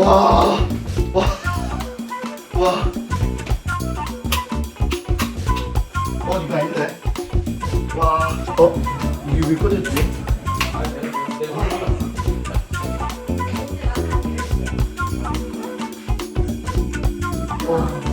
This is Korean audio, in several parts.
와. 와. 어, 이거 아닌데? 와. 어? 이게 왜 꺼졌지? 와.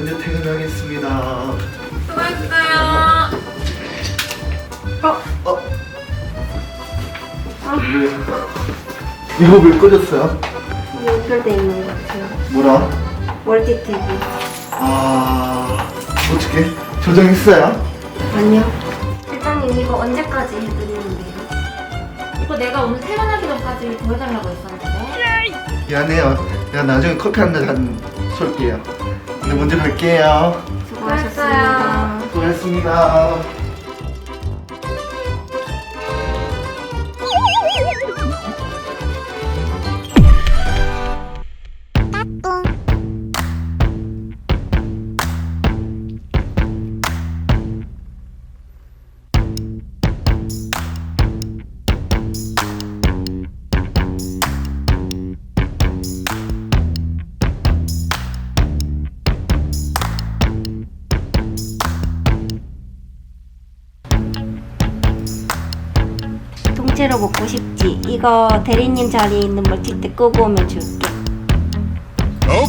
먼저 퇴근하겠습니다. 수고했어요. 어? 왜? 이거 왜 꺼졌어요? 연결돼 있는 것 같아요. 뭐라? 멀티 TV. 아 어떻게 조정했어요? 아니요. 실장님 이거 언제까지 해드리는데요? 이거 내가 오늘 퇴근하기 전까지 보여달라고 했었는데. 미안해요. 내가 나중에 커피 한 잔 쏠게요. 먼저 갈게요. 수고하셨습니다. 수고했습니다. 통째로 먹고 싶지. 이거 대리님 자리에 있는 멀티때 끄고 오면 줄게. 어?